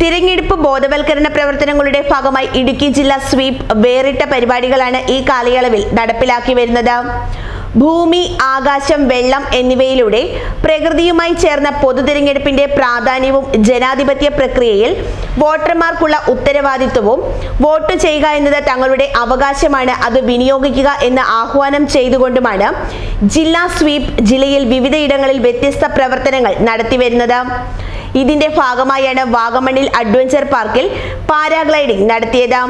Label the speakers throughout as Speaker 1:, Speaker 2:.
Speaker 1: തിരഞ്ഞെടുപ്പ് ബോധവൽക്കരണ പ്രവർത്തനങ്ങളുടെ ഭാഗമായി ഇടുക്കി ജില്ലാ സ്വീപ് വേറിട്ട പരിപാടികളാണ് ഈ കാലയളവിൽ നടപ്പിലാക്കി വരുന്നത്. ഭൂമി ആകാശം വെള്ളം എന്നിവയിലൂടെ പ്രകൃതിയുമായി ചേർന്ന പൊതു തിരഞ്ഞെടുപ്പിന്റെ പ്രാധാന്യവും ജനാധിപത്യ പ്രക്രിയയിൽ വോട്ടർമാർക്കുള്ള ഉത്തരവാദിത്വവും വോട്ട് ചെയ്യുക എന്നത് തങ്ങളുടെ അവകാശമാണ് അത് വിനിയോഗിക്കുക എന്ന് ആഹ്വാനം ചെയ്തുകൊണ്ടുമാണ് ജില്ലാ സ്വീപ് ജില്ലയിൽ വിവിധയിടങ്ങളിൽ വ്യത്യസ്ത പ്രവർത്തനങ്ങൾ നടത്തിവരുന്നത്. ഇതിന്റെ ഭാഗമായാണ് വാഗമണ്ണിൽ അഡ്വഞ്ചർ പാർക്കിൽ പാരാഗ്ലൈഡിംഗ് നടത്തിയത്.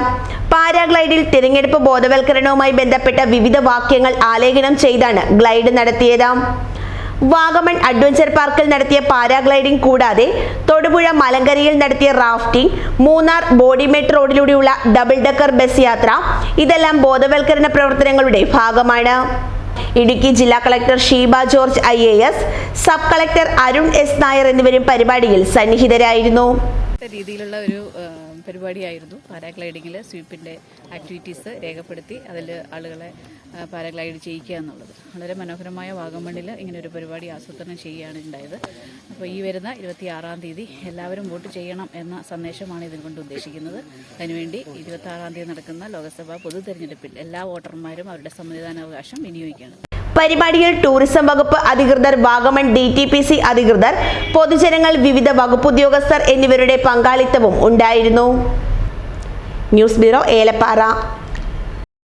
Speaker 1: പാരാഗ്ലൈഡിൽ തിരഞ്ഞെടുപ്പ് ബോധവൽക്കരണവുമായി ബന്ധപ്പെട്ട വിവിധ വാക്യങ്ങൾ ആലേഖനം ചെയ്താണ് ഗ്ലൈഡ് നടത്തിയത്. വാഗമൺ അഡ്വഞ്ചർ പാർക്കിൽ നടത്തിയ പാരാഗ്ലൈഡിംഗ് കൂടാതെ തൊടുപുഴ മലങ്കരയിൽ നടത്തിയ റാഫ്റ്റിംഗ് മൂന്നാർ ബോഡിമെട്ട് റോഡിലൂടെയുള്ള ഡബിൾ ഡെക്കർ ബസ് യാത്ര ഇതെല്ലാം ബോധവൽക്കരണ പ്രവർത്തനങ്ങളുടെ ഭാഗമാണ്. ഇടുക്കി ജില്ലാ collector Sheeba George I A S sub collector Arun S Nair എന്നിവരും പരിപാടിയിൽ സന്നിഹിതരായിരുന്നു.
Speaker 2: രീതിയിലുള്ള ഒരു പരിപാടിയായിരുന്നു. പാരാഗ്ലൈഡിങ്ങിൽ സ്വീപ്പിന്റെ ആക്ടിവിറ്റീസ് രേഖപ്പെടുത്തി അതിൽ ആളുകളെ പാരാഗ്ലൈഡ് ചെയ്യിക്കുക എന്നുള്ളത്. വളരെ മനോഹരമായ വാഗമണ്ണിൽ ഇങ്ങനെ ഒരു പരിപാടി ആസൂത്രണം ചെയ്യുകയാണ് ഉണ്ടായത്. അപ്പോൾ ഈ വരുന്ന ഇരുപത്തി ആറാം തീയതി എല്ലാവരും വോട്ട് ചെയ്യണം എന്ന സന്ദേശമാണ് ഇതിനുകൊണ്ട് ഉദ്ദേശിക്കുന്നത്. അതിനുവേണ്ടി ഇരുപത്തി ആറാം തീയതി നടക്കുന്ന ലോക്സഭാ പൊതു തെരഞ്ഞെടുപ്പിൽ എല്ലാ വോട്ടർമാരും അവരുടെ സമ്മതിദാനാവകാശം വിനിയോഗിക്കണം
Speaker 1: പരിപാടിയിൽ ടൂറിസം വകുപ്പ് അധികൃതർ Vagamon D T P C അധികൃതർ പൊതുജനങ്ങൾ വിവിധ വകുപ്പ് ഉദ്യോഗസ്ഥർ എന്നിവരുടെ പങ്കാളിത്തവും ഉണ്ടായിരുന്നു. News bureau Elappara.